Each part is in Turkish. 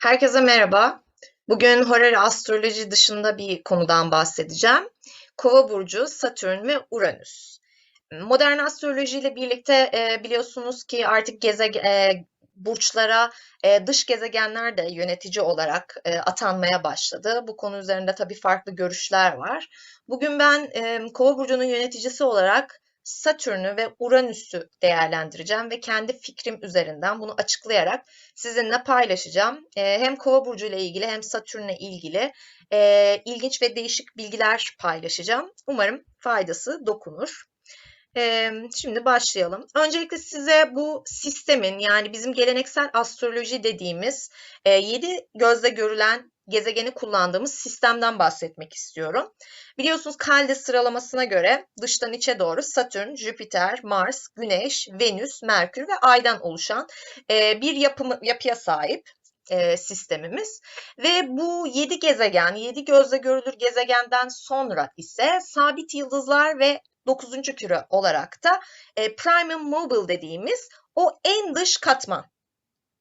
Herkese merhaba. Bugün Horary astroloji dışında bir konudan bahsedeceğim. Kova burcu, Satürn ve Uranüs. Modern astroloji ile birlikte e, biliyorsunuz ki artık gezegen e, burçlara e, dış gezegenler de yönetici olarak e, atanmaya başladı. Bu konu üzerinde tabii farklı görüşler var. Bugün ben e, Kova burcunun yöneticisi olarak Satürn'ü ve Uranüs'ü değerlendireceğim ve kendi fikrim üzerinden bunu açıklayarak sizinle paylaşacağım. E, hem Kova burcu ile ilgili hem Satürn'le ilgili e, ilginç ve değişik bilgiler paylaşacağım. Umarım faydası dokunur. E, şimdi başlayalım. Öncelikle size bu sistemin yani bizim geleneksel astroloji dediğimiz e, 7 gözle görülen gezegeni kullandığımız sistemden bahsetmek istiyorum. Biliyorsunuz Kalde sıralamasına göre dıştan içe doğru Satürn, Jüpiter, Mars, Güneş, Venüs, Merkür ve Ay'dan oluşan e, bir yapımı, yapıya sahip e, sistemimiz. Ve bu 7 gezegen, 7 gözle görülür gezegenden sonra ise sabit yıldızlar ve 9. küre olarak da e, Primum Mobile dediğimiz o en dış katman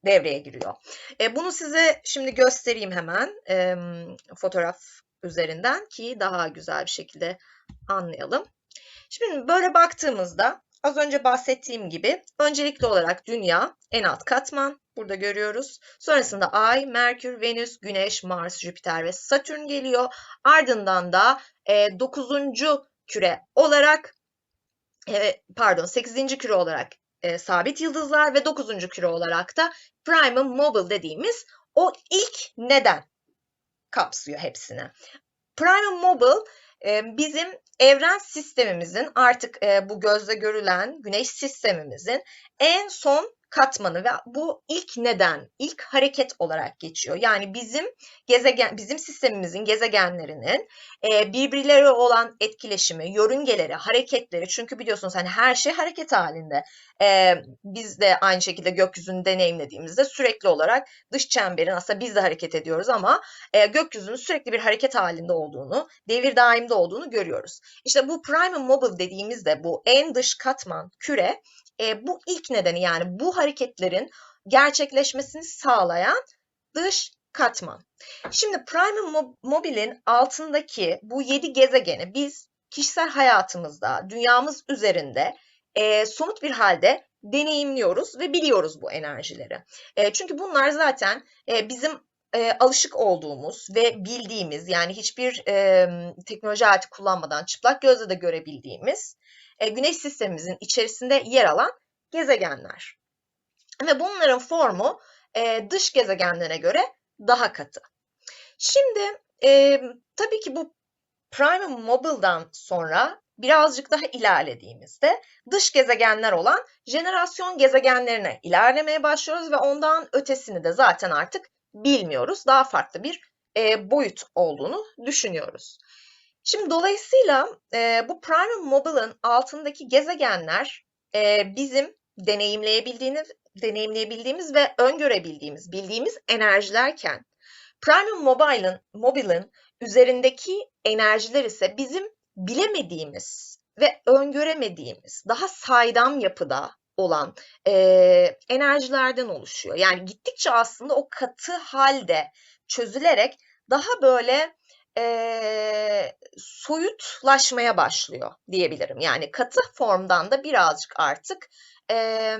devreye giriyor. E, bunu size şimdi göstereyim hemen e, fotoğraf üzerinden ki daha güzel bir şekilde anlayalım. Şimdi böyle baktığımızda az önce bahsettiğim gibi öncelikli olarak Dünya en alt katman burada görüyoruz. Sonrasında Ay, Merkür, Venüs, Güneş, Mars, Jüpiter ve Satürn geliyor. Ardından da e, 9. küre olarak e, pardon 8. küre olarak e, sabit yıldızlar ve 9. küre olarak da primum mobile dediğimiz o ilk neden kapsıyor hepsini. Primum mobile e, bizim evren sistemimizin artık e, bu gözle görülen güneş sistemimizin en son katmanı ve bu ilk neden, ilk hareket olarak geçiyor. Yani bizim gezegen, bizim sistemimizin gezegenlerinin e, birbirleri olan etkileşimi, yörüngeleri, hareketleri. Çünkü biliyorsunuz hani her şey hareket halinde. E, biz de aynı şekilde gökyüzünü deneyimlediğimizde sürekli olarak dış çemberin aslında biz de hareket ediyoruz ama e, gökyüzünün sürekli bir hareket halinde olduğunu, devir daimde olduğunu görüyoruz. İşte bu primum mobile dediğimizde bu en dış katman küre e, bu ilk nedeni yani bu hareketlerin gerçekleşmesini sağlayan dış katman. Şimdi Prime Mobile'in altındaki bu 7 gezegeni biz kişisel hayatımızda, dünyamız üzerinde e, somut bir halde deneyimliyoruz ve biliyoruz bu enerjileri. E, çünkü bunlar zaten e, bizim e, alışık olduğumuz ve bildiğimiz yani hiçbir e, teknoloji aleti kullanmadan çıplak gözle de görebildiğimiz e, güneş sistemimizin içerisinde yer alan gezegenler. Ve bunların formu e, dış gezegenlere göre daha katı. Şimdi e, tabii ki bu Primum Mobile'dan sonra birazcık daha ilerlediğimizde dış gezegenler olan jenerasyon gezegenlerine ilerlemeye başlıyoruz ve ondan ötesini de zaten artık bilmiyoruz. Daha farklı bir e, boyut olduğunu düşünüyoruz. Şimdi dolayısıyla e, bu Primum Mobile'ın altındaki gezegenler e, bizim deneyimleyebildiğimiz, deneyimleyebildiğimiz ve öngörebildiğimiz, bildiğimiz enerjilerken Primum Mobile'ın Mobile'ın üzerindeki enerjiler ise bizim bilemediğimiz ve öngöremediğimiz, daha saydam yapıda olan e, enerjilerden oluşuyor. Yani gittikçe aslında o katı halde çözülerek daha böyle e, soyutlaşmaya başlıyor diyebilirim. Yani katı formdan da birazcık artık e,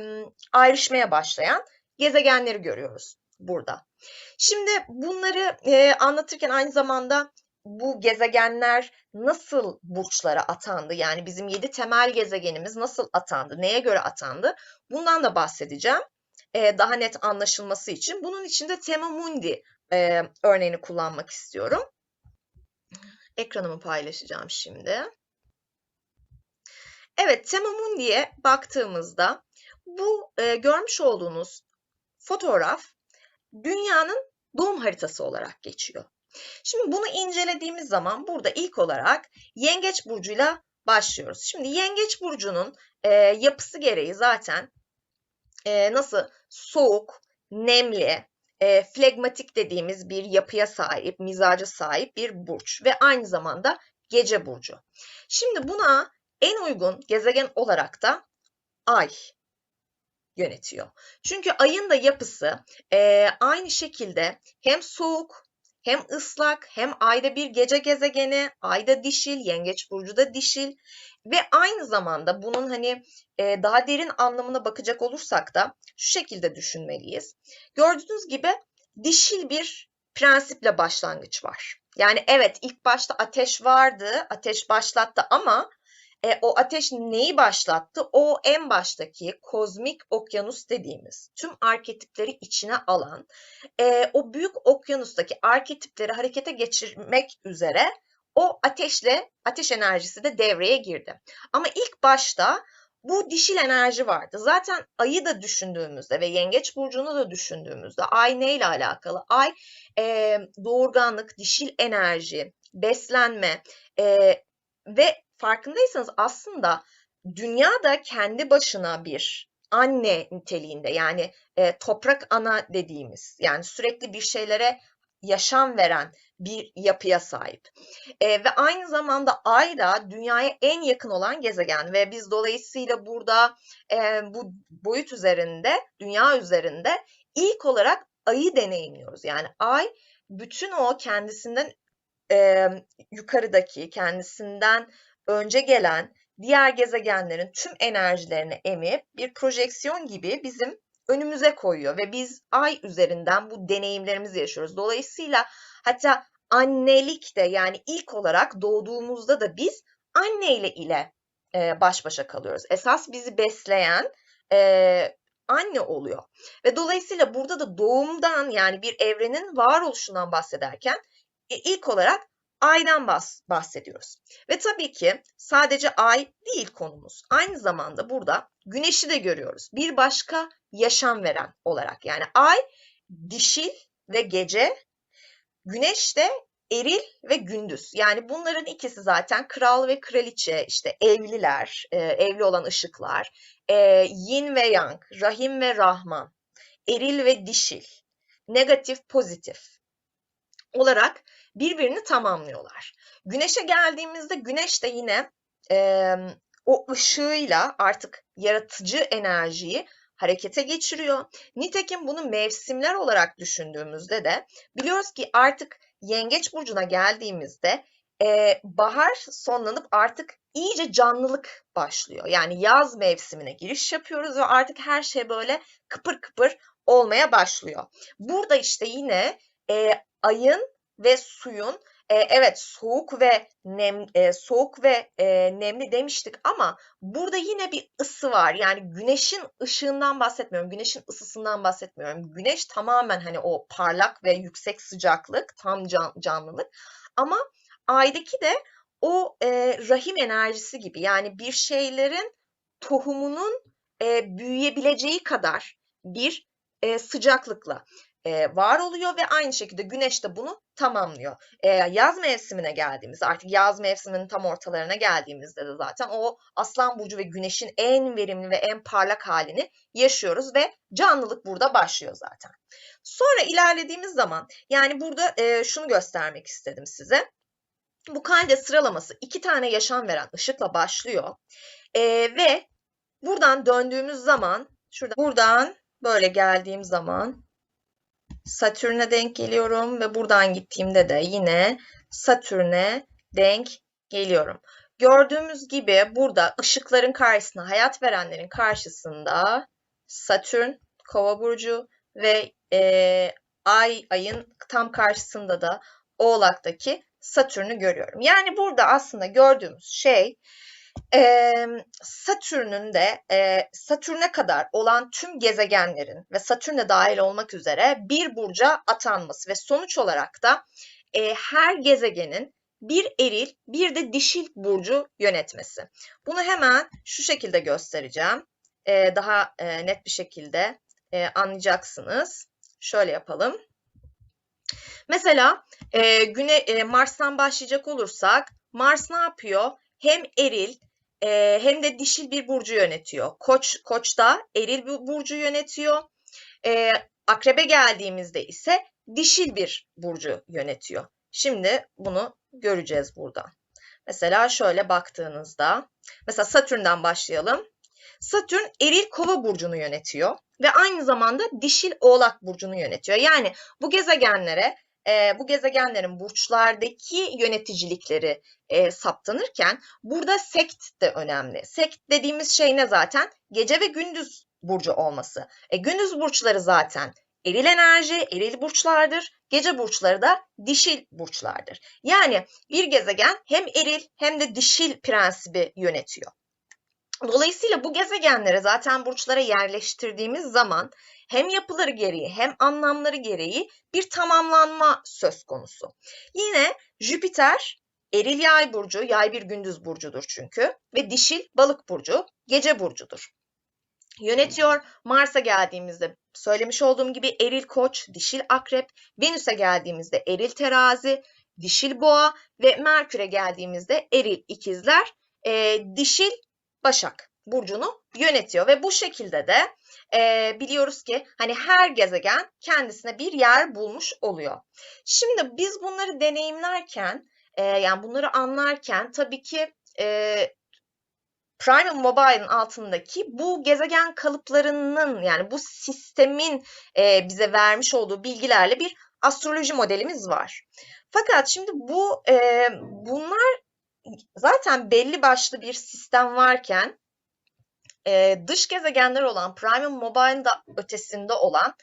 ayrışmaya başlayan gezegenleri görüyoruz burada. Şimdi bunları e, anlatırken aynı zamanda bu gezegenler nasıl burçlara atandı? Yani bizim yedi temel gezegenimiz nasıl atandı? Neye göre atandı? Bundan da bahsedeceğim. E, daha net anlaşılması için. Bunun için de Tema Mundi e, örneğini kullanmak istiyorum. Ekranımı paylaşacağım şimdi. Evet, Tema Mundi'ye baktığımızda bu e, görmüş olduğunuz fotoğraf dünyanın doğum haritası olarak geçiyor. Şimdi bunu incelediğimiz zaman burada ilk olarak Yengeç burcuyla başlıyoruz. Şimdi Yengeç burcunun e, yapısı gereği zaten e, nasıl soğuk, nemli, e, flegmatik dediğimiz bir yapıya sahip, mizaca sahip bir burç ve aynı zamanda gece burcu. Şimdi buna en uygun gezegen olarak da Ay yönetiyor. Çünkü ayın da yapısı e, aynı şekilde hem soğuk hem ıslak hem ayda bir gece gezegeni, ayda dişil, yengeç burcu da dişil ve aynı zamanda bunun hani e, daha derin anlamına bakacak olursak da şu şekilde düşünmeliyiz. Gördüğünüz gibi dişil bir prensiple başlangıç var. Yani evet ilk başta ateş vardı, ateş başlattı ama e, o ateş neyi başlattı? O en baştaki kozmik okyanus dediğimiz tüm arketipleri içine alan e, o büyük okyanustaki arketipleri harekete geçirmek üzere o ateşle ateş enerjisi de devreye girdi. Ama ilk başta bu dişil enerji vardı. Zaten ayı da düşündüğümüzde ve yengeç burcunu da düşündüğümüzde ay neyle alakalı? Ay e, doğurganlık, dişil enerji, beslenme e, ve farkındaysanız aslında dünya da kendi başına bir anne niteliğinde yani e, toprak ana dediğimiz yani sürekli bir şeylere yaşam veren bir yapıya sahip. E, ve aynı zamanda Ay da dünyaya en yakın olan gezegen ve biz dolayısıyla burada e, bu boyut üzerinde, dünya üzerinde ilk olarak Ay'ı deneyimliyoruz. Yani Ay bütün o kendisinden e, yukarıdaki, kendisinden önce gelen diğer gezegenlerin tüm enerjilerini emip bir projeksiyon gibi bizim önümüze koyuyor ve biz ay üzerinden bu deneyimlerimizi yaşıyoruz. Dolayısıyla hatta annelik de yani ilk olarak doğduğumuzda da biz anneyle ile e, baş başa kalıyoruz. Esas bizi besleyen e, anne oluyor. Ve dolayısıyla burada da doğumdan yani bir evrenin varoluşundan bahsederken e, ilk olarak aydan bahsediyoruz. Ve tabii ki sadece ay değil konumuz. Aynı zamanda burada güneşi de görüyoruz. Bir başka yaşam veren olarak. Yani ay dişil ve gece, güneş de eril ve gündüz. Yani bunların ikisi zaten kral ve kraliçe, işte evliler, e, evli olan ışıklar, e, yin ve yang, rahim ve rahman, eril ve dişil, negatif, pozitif olarak birbirini tamamlıyorlar. Güneşe geldiğimizde güneş de yine e, o ışığıyla artık yaratıcı enerjiyi harekete geçiriyor. Nitekim bunu mevsimler olarak düşündüğümüzde de biliyoruz ki artık yengeç burcuna geldiğimizde e, bahar sonlanıp artık iyice canlılık başlıyor. Yani yaz mevsimine giriş yapıyoruz ve artık her şey böyle kıpır kıpır olmaya başlıyor. Burada işte yine e, ayın ve suyun e, evet soğuk ve nem e, soğuk ve e, nemli demiştik ama burada yine bir ısı var. Yani güneşin ışığından bahsetmiyorum. Güneşin ısısından bahsetmiyorum. Güneş tamamen hani o parlak ve yüksek sıcaklık, tam can, canlılık. Ama aydaki de o e, rahim enerjisi gibi. Yani bir şeylerin tohumunun e, büyüyebileceği kadar bir e, sıcaklıkla e, var oluyor ve aynı şekilde güneş de bunu tamamlıyor. E, yaz mevsimine geldiğimizde artık yaz mevsiminin tam ortalarına geldiğimizde de zaten o aslan burcu ve güneşin en verimli ve en parlak halini yaşıyoruz ve canlılık burada başlıyor zaten. Sonra ilerlediğimiz zaman yani burada e, şunu göstermek istedim size. Bu kalde sıralaması iki tane yaşam veren ışıkla başlıyor e, ve buradan döndüğümüz zaman şurada buradan böyle geldiğim zaman Satürn'e denk geliyorum ve buradan gittiğimde de yine Satürn'e denk geliyorum. Gördüğümüz gibi burada ışıkların karşısında, hayat verenlerin karşısında Satürn, Kova burcu ve e, Ay, ayın tam karşısında da Oğlak'taki Satürn'ü görüyorum. Yani burada aslında gördüğümüz şey e, Satürn'ün de e, Satürn'e kadar olan tüm gezegenlerin ve Satürn'e dahil olmak üzere bir burca atanması ve sonuç olarak da e, her gezegenin bir eril bir de dişil burcu yönetmesi. Bunu hemen şu şekilde göstereceğim. E, daha e, net bir şekilde e, anlayacaksınız. Şöyle yapalım. Mesela e, güne e, Mars'tan başlayacak olursak Mars ne yapıyor? Hem eril e, hem de dişil bir burcu yönetiyor. Koç Koç da eril bir burcu yönetiyor. E, akrebe geldiğimizde ise dişil bir burcu yönetiyor. Şimdi bunu göreceğiz burada. Mesela şöyle baktığınızda, mesela Satürn'den başlayalım. Satürn eril kova burcunu yönetiyor ve aynı zamanda dişil oğlak burcunu yönetiyor. Yani bu gezegenlere e, bu gezegenlerin burçlardaki yöneticilikleri e, saptanırken burada sekt de önemli. Sekt dediğimiz şey ne zaten? Gece ve gündüz burcu olması. E, gündüz burçları zaten eril enerji, eril burçlardır. Gece burçları da dişil burçlardır. Yani bir gezegen hem eril hem de dişil prensibi yönetiyor. Dolayısıyla bu gezegenlere zaten burçlara yerleştirdiğimiz zaman hem yapıları gereği hem anlamları gereği bir tamamlanma söz konusu. Yine Jüpiter eril yay burcu, yay bir gündüz burcudur çünkü ve dişil balık burcu, gece burcudur. Yönetiyor. Mars'a geldiğimizde söylemiş olduğum gibi eril koç, dişil akrep, Venüs'e geldiğimizde eril terazi, dişil boğa ve Merkür'e geldiğimizde eril ikizler, e, dişil başak burcunu yönetiyor ve bu şekilde de e, biliyoruz ki hani her gezegen kendisine bir yer bulmuş oluyor. Şimdi biz bunları deneyimlerken e, yani bunları anlarken tabii ki e, Prime Mobile'ın altındaki bu gezegen kalıplarının yani bu sistemin e, bize vermiş olduğu bilgilerle bir astroloji modelimiz var. Fakat şimdi bu e, bunlar zaten belli başlı bir sistem varken e, dış gezegenler olan Prime Mobile'ın da ötesinde olan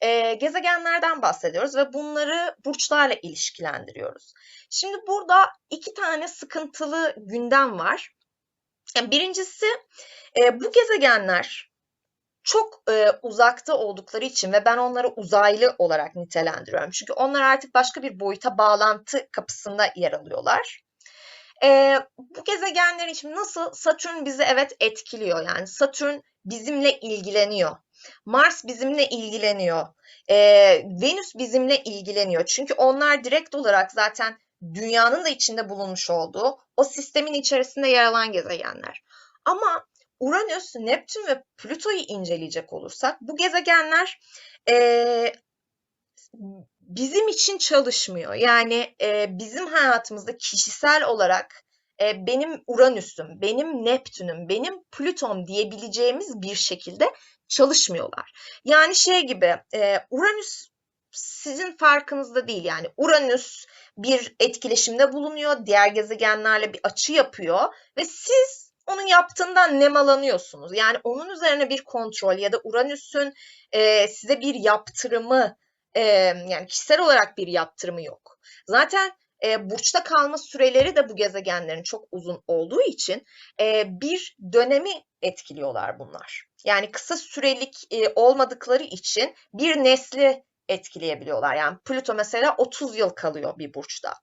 e, gezegenlerden bahsediyoruz ve bunları burçlarla ilişkilendiriyoruz. Şimdi burada iki tane sıkıntılı gündem var. Yani birincisi e, bu gezegenler çok e, uzakta oldukları için ve ben onları uzaylı olarak nitelendiriyorum. Çünkü onlar artık başka bir boyuta bağlantı kapısında yer alıyorlar. E, bu gezegenler için nasıl Satürn bizi evet etkiliyor. Yani Satürn bizimle ilgileniyor. Mars bizimle ilgileniyor. E, Venüs bizimle ilgileniyor. Çünkü onlar direkt olarak zaten dünyanın da içinde bulunmuş olduğu o sistemin içerisinde yer alan gezegenler. Ama Uranüs, Neptün ve Plüto'yu inceleyecek olursak bu gezegenler e, bizim için çalışmıyor. Yani e, bizim hayatımızda kişisel olarak e, benim Uranüs'üm, benim Neptün'üm, benim Plüton diyebileceğimiz bir şekilde çalışmıyorlar. Yani şey gibi e, Uranüs sizin farkınızda değil yani Uranüs bir etkileşimde bulunuyor, diğer gezegenlerle bir açı yapıyor ve siz onun yaptığından nemalanıyorsunuz. Yani onun üzerine bir kontrol ya da Uranüs'ün e, size bir yaptırımı e, yani kişisel olarak bir yaptırımı yok. Zaten e, burçta kalma süreleri de bu gezegenlerin çok uzun olduğu için e, bir dönemi etkiliyorlar bunlar. Yani kısa sürelik e, olmadıkları için bir nesli etkileyebiliyorlar. Yani Plüto mesela 30 yıl kalıyor bir burçta.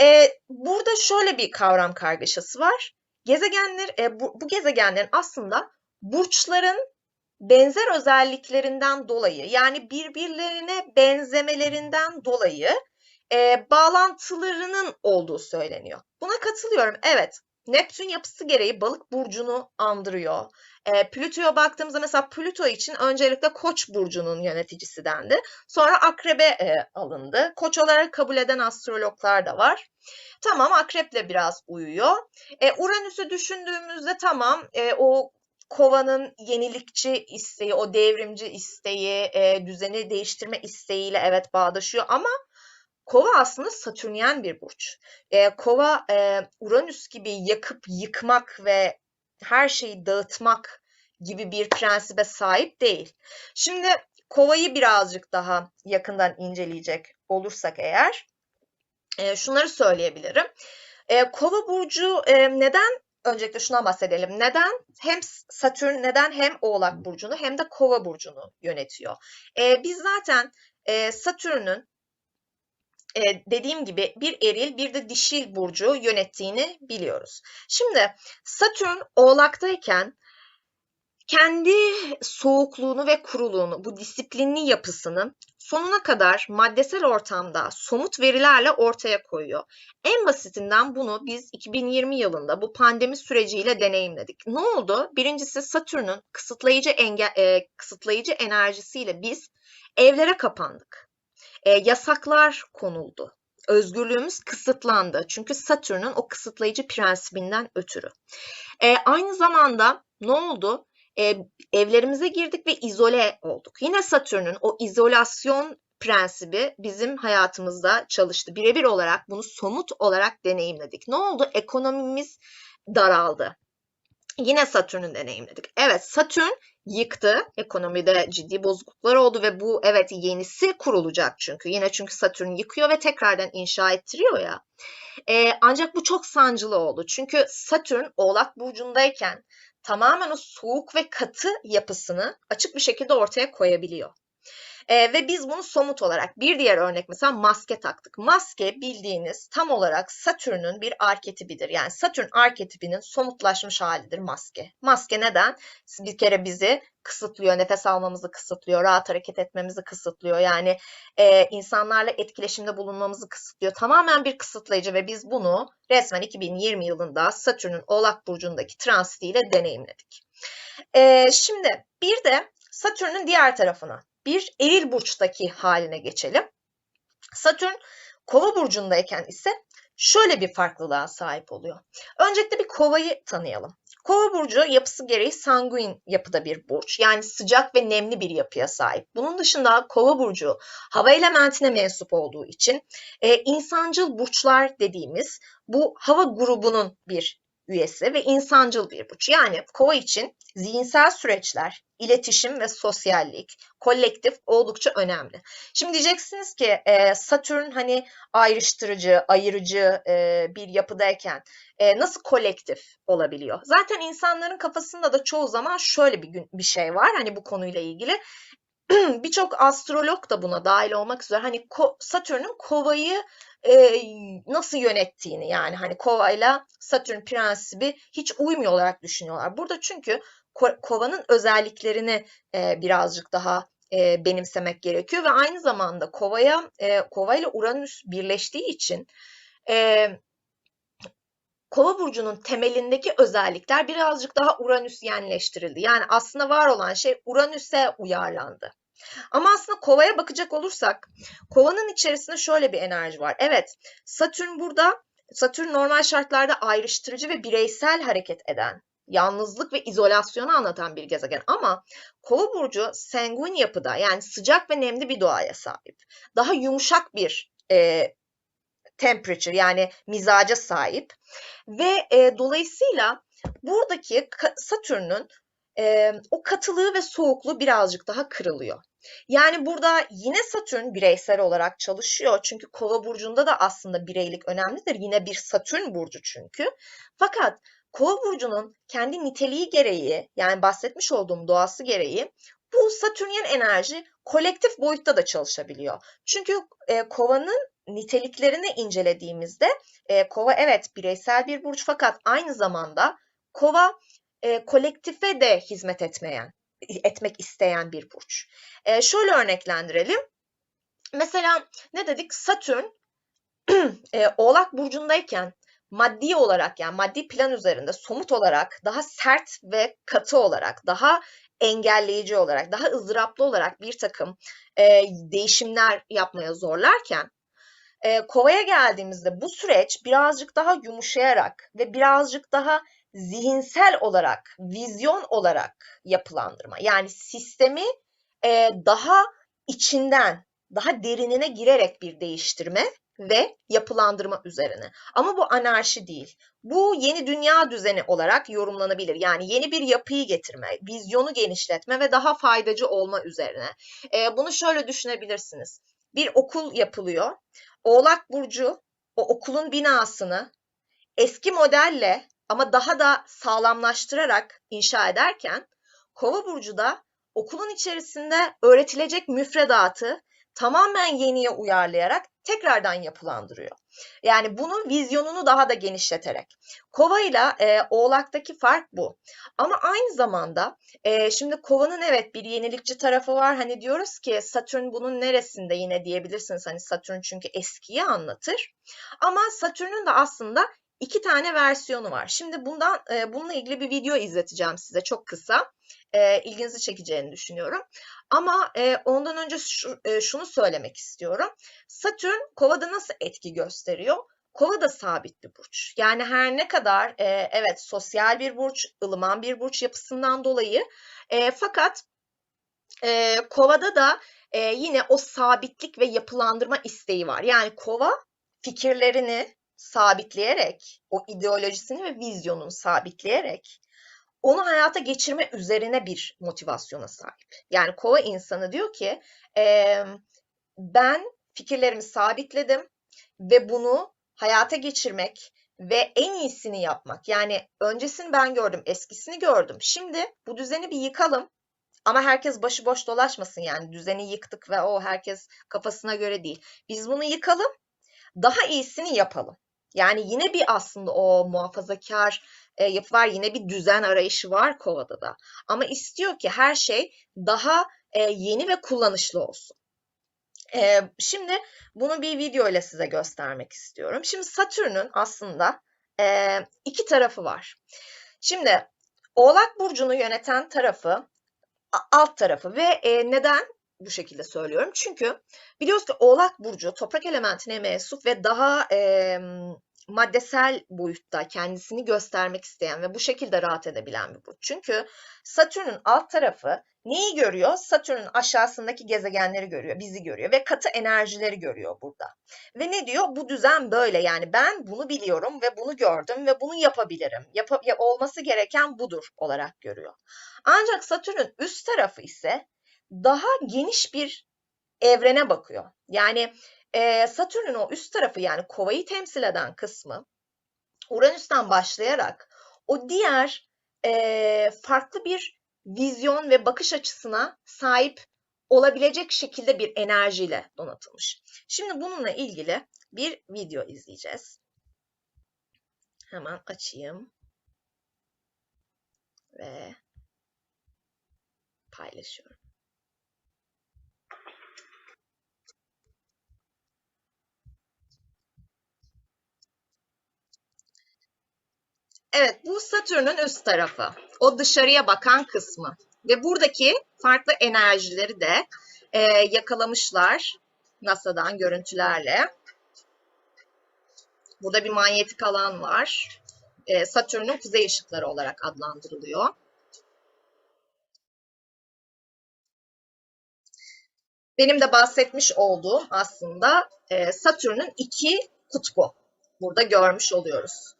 E, burada şöyle bir kavram kargaşası var. Gezegenler, e, bu, bu gezegenlerin aslında burçların benzer özelliklerinden dolayı yani birbirlerine benzemelerinden dolayı e, bağlantılarının olduğu söyleniyor. Buna katılıyorum. Evet, Neptün yapısı gereği balık burcunu andırıyor. E, Plüto'ya baktığımızda mesela Plüto için öncelikle Koç burcunun yöneticisi dendi. Sonra Akrep'e e, alındı. Koç olarak kabul eden astrologlar da var. Tamam Akrep'le biraz uyuyor. E, Uranüs'ü düşündüğümüzde tamam e, o kovanın yenilikçi isteği, o devrimci isteği, e, düzeni değiştirme isteğiyle evet bağdaşıyor ama Kova aslında Satürnyen bir burç. E, Kova e, Uranüs gibi yakıp yıkmak ve her şeyi dağıtmak gibi bir prensibe sahip değil. Şimdi Kova'yı birazcık daha yakından inceleyecek olursak eğer e, şunları söyleyebilirim. E, Kova burcu e, neden öncelikle şuna bahsedelim. Neden hem Satürn neden hem Oğlak burcunu hem de Kova burcunu yönetiyor? E, biz zaten e, Satürn'ün e, dediğim gibi bir eril bir de dişil burcu yönettiğini biliyoruz. Şimdi Satürn oğlaktayken kendi soğukluğunu ve kuruluğunu, bu disiplinli yapısını sonuna kadar maddesel ortamda somut verilerle ortaya koyuyor. En basitinden bunu biz 2020 yılında bu pandemi süreciyle deneyimledik. Ne oldu? Birincisi Satürn'ün kısıtlayıcı engel, e, kısıtlayıcı enerjisiyle biz evlere kapandık e, yasaklar konuldu. Özgürlüğümüz kısıtlandı. Çünkü Satürn'ün o kısıtlayıcı prensibinden ötürü. E, aynı zamanda ne oldu? E, evlerimize girdik ve izole olduk. Yine Satürn'ün o izolasyon prensibi bizim hayatımızda çalıştı. Birebir olarak bunu somut olarak deneyimledik. Ne oldu? Ekonomimiz daraldı. Yine Satürn'ü deneyimledik. Evet Satürn yıktı. Ekonomide ciddi bozukluklar oldu ve bu evet yenisi kurulacak çünkü. Yine çünkü Satürn yıkıyor ve tekrardan inşa ettiriyor ya. Ee, ancak bu çok sancılı oldu. Çünkü Satürn Oğlak Burcu'ndayken tamamen o soğuk ve katı yapısını açık bir şekilde ortaya koyabiliyor. E, ve biz bunu somut olarak bir diğer örnek mesela maske taktık. Maske bildiğiniz tam olarak Satürn'ün bir arketipidir. Yani Satürn arketipinin somutlaşmış halidir maske. Maske neden? Bir kere bizi kısıtlıyor, nefes almamızı kısıtlıyor, rahat hareket etmemizi kısıtlıyor. Yani e, insanlarla etkileşimde bulunmamızı kısıtlıyor. Tamamen bir kısıtlayıcı ve biz bunu resmen 2020 yılında Satürn'ün Oğlak Burcu'ndaki transitiyle deneyimledik. E, şimdi bir de Satürn'ün diğer tarafına bir eril burçtaki haline geçelim. Satürn kova burcundayken ise şöyle bir farklılığa sahip oluyor. Öncelikle bir kovayı tanıyalım. Kova burcu yapısı gereği sanguin yapıda bir burç. Yani sıcak ve nemli bir yapıya sahip. Bunun dışında kova burcu hava elementine mensup olduğu için e, insancıl burçlar dediğimiz bu hava grubunun bir üyesi ve insancıl bir burç. Yani kova için zihinsel süreçler, iletişim ve sosyallik, kolektif oldukça önemli. Şimdi diyeceksiniz ki e, Satürn hani ayrıştırıcı, ayırıcı e, bir yapıdayken e, nasıl kolektif olabiliyor? Zaten insanların kafasında da çoğu zaman şöyle bir bir şey var hani bu konuyla ilgili. Birçok astrolog da buna dahil olmak üzere hani Satürn'ün kovayı e, nasıl yönettiğini yani hani kovayla Satürn prensibi hiç uymuyor olarak düşünüyorlar. Burada çünkü ko kovanın özelliklerini e, birazcık daha e, benimsemek gerekiyor ve aynı zamanda kovaya e, kova ile Uranüs birleştiği için e, Kova burcunun temelindeki özellikler birazcık daha Uranüsyenleştirildi. Yani aslında var olan şey Uranüs'e uyarlandı. Ama aslında kovaya bakacak olursak kovanın içerisinde şöyle bir enerji var. Evet Satürn burada Satürn normal şartlarda ayrıştırıcı ve bireysel hareket eden, yalnızlık ve izolasyonu anlatan bir gezegen ama Kova burcu sanguin yapıda yani sıcak ve nemli bir doğaya sahip. Daha yumuşak bir e, temperature yani mizaca sahip ve e, dolayısıyla buradaki Satürn'ün e, o katılığı ve soğukluğu birazcık daha kırılıyor. Yani burada yine Satürn bireysel olarak çalışıyor. Çünkü Kova burcunda da aslında bireylik önemlidir. Yine bir Satürn burcu çünkü. Fakat Kova burcunun kendi niteliği gereği yani bahsetmiş olduğum doğası gereği bu Satürnyen enerji kolektif boyutta da çalışabiliyor. Çünkü e, Kova'nın niteliklerini incelediğimizde e, Kova evet bireysel bir burç fakat aynı zamanda Kova e, kolektife de hizmet etmeyen, etmek isteyen bir burç. E, şöyle örneklendirelim. Mesela ne dedik? Satürn e, Oğlak burcundayken maddi olarak yani maddi plan üzerinde somut olarak daha sert ve katı olarak daha engelleyici olarak daha ızdıraplı olarak bir takım e, değişimler yapmaya zorlarken e, kovaya geldiğimizde bu süreç birazcık daha yumuşayarak ve birazcık daha zihinsel olarak, vizyon olarak yapılandırma. Yani sistemi e, daha içinden, daha derinine girerek bir değiştirme ve yapılandırma üzerine. Ama bu anarşi değil. Bu yeni dünya düzeni olarak yorumlanabilir. Yani yeni bir yapıyı getirme, vizyonu genişletme ve daha faydacı olma üzerine. E, bunu şöyle düşünebilirsiniz. Bir okul yapılıyor. Oğlak Burcu o okulun binasını eski modelle ama daha da sağlamlaştırarak inşa ederken Kova burcu da okulun içerisinde öğretilecek müfredatı tamamen yeniye uyarlayarak tekrardan yapılandırıyor. Yani bunun vizyonunu daha da genişleterek. Kova ile e, Oğlak'taki fark bu. Ama aynı zamanda e, şimdi Kova'nın evet bir yenilikçi tarafı var. Hani diyoruz ki Satürn bunun neresinde yine diyebilirsiniz. Hani Satürn çünkü eskiyi anlatır. Ama Satürn'ün de aslında iki tane versiyonu var. Şimdi bundan e, bununla ilgili bir video izleteceğim size çok kısa. E, ilginizi çekeceğini düşünüyorum. Ama e, ondan önce şu, e, şunu söylemek istiyorum. Satürn Kova'da nasıl etki gösteriyor? Kova da sabit bir burç. Yani her ne kadar e, evet sosyal bir burç, ılıman bir burç yapısından dolayı e, fakat e, Kova'da da e, yine o sabitlik ve yapılandırma isteği var. Yani Kova fikirlerini sabitleyerek, o ideolojisini ve vizyonunu sabitleyerek onu hayata geçirme üzerine bir motivasyona sahip. Yani kova insanı diyor ki e, ben fikirlerimi sabitledim ve bunu hayata geçirmek ve en iyisini yapmak. Yani öncesini ben gördüm, eskisini gördüm. Şimdi bu düzeni bir yıkalım. Ama herkes başıboş dolaşmasın yani düzeni yıktık ve o herkes kafasına göre değil. Biz bunu yıkalım, daha iyisini yapalım. Yani yine bir aslında o muhafazakar e, yapı var. Yine bir düzen arayışı var Kova'da da. Ama istiyor ki her şey daha e, yeni ve kullanışlı olsun. E, şimdi bunu bir video ile size göstermek istiyorum. Şimdi Satürn'ün aslında e, iki tarafı var. Şimdi Oğlak Burcu'nu yöneten tarafı alt tarafı ve e, neden bu şekilde söylüyorum? Çünkü biliyoruz ki Oğlak Burcu toprak elementine mensup ve daha e, maddesel boyutta kendisini göstermek isteyen ve bu şekilde rahat edebilen bir burç. Çünkü Satürn'ün alt tarafı neyi görüyor? Satürn'ün aşağısındaki gezegenleri görüyor, bizi görüyor ve katı enerjileri görüyor burada. Ve ne diyor? Bu düzen böyle yani ben bunu biliyorum ve bunu gördüm ve bunu yapabilirim. Yap olması gereken budur olarak görüyor. Ancak Satürn'ün üst tarafı ise daha geniş bir evrene bakıyor. Yani e, Satürn'ün o üst tarafı yani kovayı temsil eden kısmı Uranüs'ten başlayarak o diğer e, farklı bir vizyon ve bakış açısına sahip olabilecek şekilde bir enerjiyle donatılmış. Şimdi bununla ilgili bir video izleyeceğiz. Hemen açayım. Ve paylaşıyorum. Evet, bu Satürn'ün üst tarafı. O dışarıya bakan kısmı. Ve buradaki farklı enerjileri de e, yakalamışlar NASA'dan görüntülerle. Burada bir manyetik alan var. E, Satürn'ün kuzey ışıkları olarak adlandırılıyor. Benim de bahsetmiş olduğum aslında e, Satürn'ün iki kutbu. Burada görmüş oluyoruz.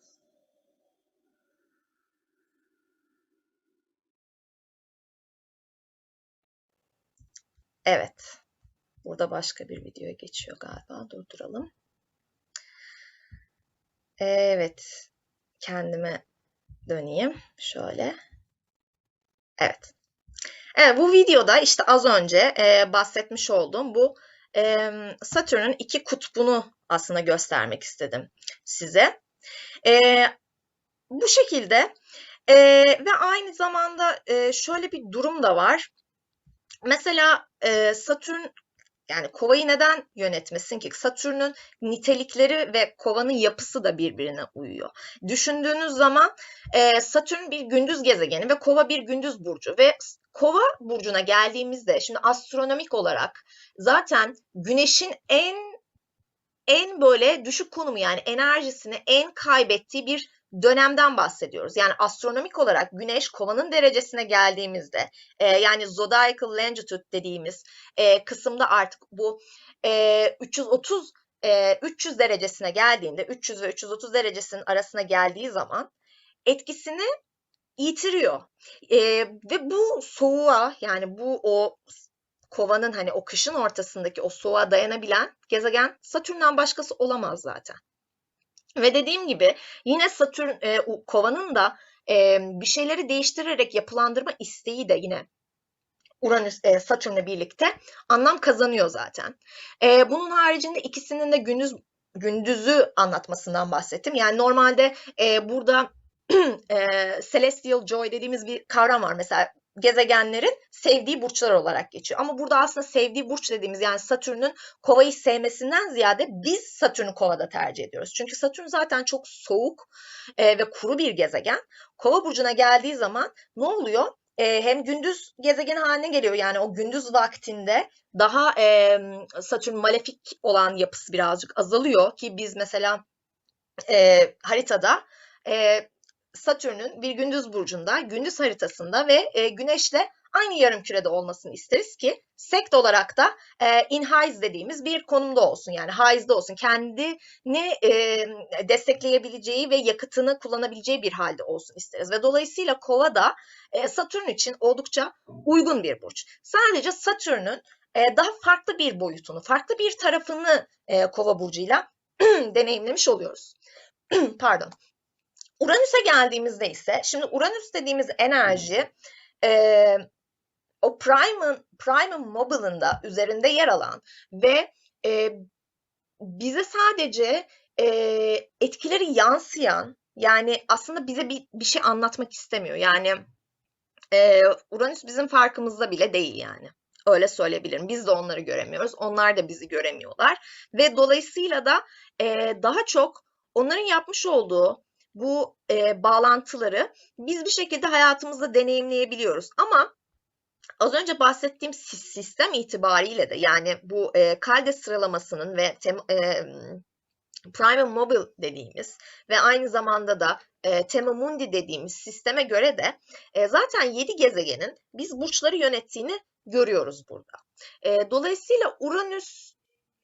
Evet. Burada başka bir videoya geçiyor galiba. Durduralım. Evet. Kendime döneyim. Şöyle. Evet. Evet bu videoda işte az önce e, bahsetmiş olduğum bu e, Satürn'ün iki kutbunu aslında göstermek istedim size. E, bu şekilde e, ve aynı zamanda e, şöyle bir durum da var. Mesela e, Satürn yani kovayı neden yönetmesin ki? Satürn'ün nitelikleri ve kovanın yapısı da birbirine uyuyor. Düşündüğünüz zaman e, Satürn bir gündüz gezegeni ve kova bir gündüz burcu ve kova burcuna geldiğimizde şimdi astronomik olarak zaten güneşin en en böyle düşük konumu yani enerjisini en kaybettiği bir dönemden bahsediyoruz. Yani astronomik olarak Güneş kovanın derecesine geldiğimizde e, yani zodiacal longitude dediğimiz e, kısımda artık bu e, 330 e, 300 derecesine geldiğinde 300 ve 330 derecesinin arasına geldiği zaman etkisini yitiriyor. E, ve bu soğuğa yani bu o kovanın hani o kışın ortasındaki o soğuğa dayanabilen gezegen Satürn'den başkası olamaz zaten. Ve dediğim gibi yine Satürn e, kovanın da e, bir şeyleri değiştirerek yapılandırma isteği de yine Uranüs, e, Satürn'le birlikte anlam kazanıyor zaten. E, bunun haricinde ikisinin de gündüz gündüzü anlatmasından bahsettim. Yani normalde e, burada e, celestial joy dediğimiz bir kavram var. Mesela gezegenlerin sevdiği burçlar olarak geçiyor. Ama burada aslında sevdiği burç dediğimiz yani Satürn'ün kovayı sevmesinden ziyade biz Satürn'ü kovada tercih ediyoruz. Çünkü Satürn zaten çok soğuk e, ve kuru bir gezegen. Kova burcuna geldiği zaman ne oluyor? E, hem gündüz gezegen haline geliyor yani o gündüz vaktinde daha e, Satürn malefik olan yapısı birazcık azalıyor ki biz mesela e, haritada e, Satürn'ün bir gündüz burcunda, gündüz haritasında ve e, Güneş'le aynı yarım kürede olmasını isteriz ki sekt olarak da e, in highs dediğimiz bir konumda olsun. Yani highs'de olsun. Kendini e, destekleyebileceği ve yakıtını kullanabileceği bir halde olsun isteriz. Ve dolayısıyla kova da e, Satürn için oldukça uygun bir burç. Sadece Satürn'ün e, daha farklı bir boyutunu, farklı bir tarafını e, kova burcuyla deneyimlemiş oluyoruz. Pardon. Uranüs'e geldiğimizde ise, şimdi Uranüs dediğimiz enerji e, o Prime'ın Prime'ın mobile'ında üzerinde yer alan ve e, bize sadece e, etkileri yansıyan yani aslında bize bir, bir şey anlatmak istemiyor. Yani e, Uranüs bizim farkımızda bile değil yani. Öyle söyleyebilirim. Biz de onları göremiyoruz. Onlar da bizi göremiyorlar. Ve dolayısıyla da e, daha çok onların yapmış olduğu bu e, bağlantıları biz bir şekilde hayatımızda deneyimleyebiliyoruz. Ama az önce bahsettiğim sistem itibariyle de yani bu e, kalde sıralamasının ve tem, e, Prime Mobile dediğimiz ve aynı zamanda da e, Tema Mundi dediğimiz sisteme göre de e, zaten 7 gezegenin biz burçları yönettiğini görüyoruz burada. E, dolayısıyla Uranüs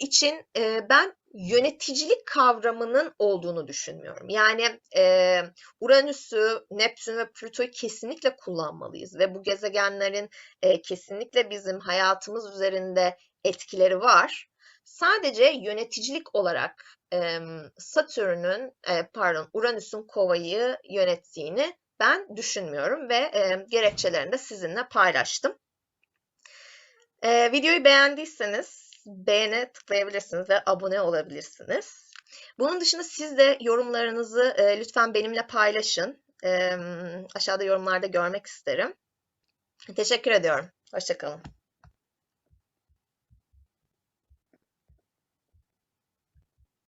için e, ben yöneticilik kavramının olduğunu düşünmüyorum. Yani e, Uranüs'ü, Neptün ve Plüto'yu kesinlikle kullanmalıyız ve bu gezegenlerin e, kesinlikle bizim hayatımız üzerinde etkileri var. Sadece yöneticilik olarak e, Satürn'ün, e, pardon Uranüs'ün kovayı yönettiğini ben düşünmüyorum ve e, gerekçelerini de sizinle paylaştım. E, videoyu beğendiyseniz beğene tıklayabilirsiniz ve abone olabilirsiniz. Bunun dışında siz de yorumlarınızı e, lütfen benimle paylaşın. E, aşağıda yorumlarda görmek isterim. Teşekkür ediyorum. Hoşçakalın.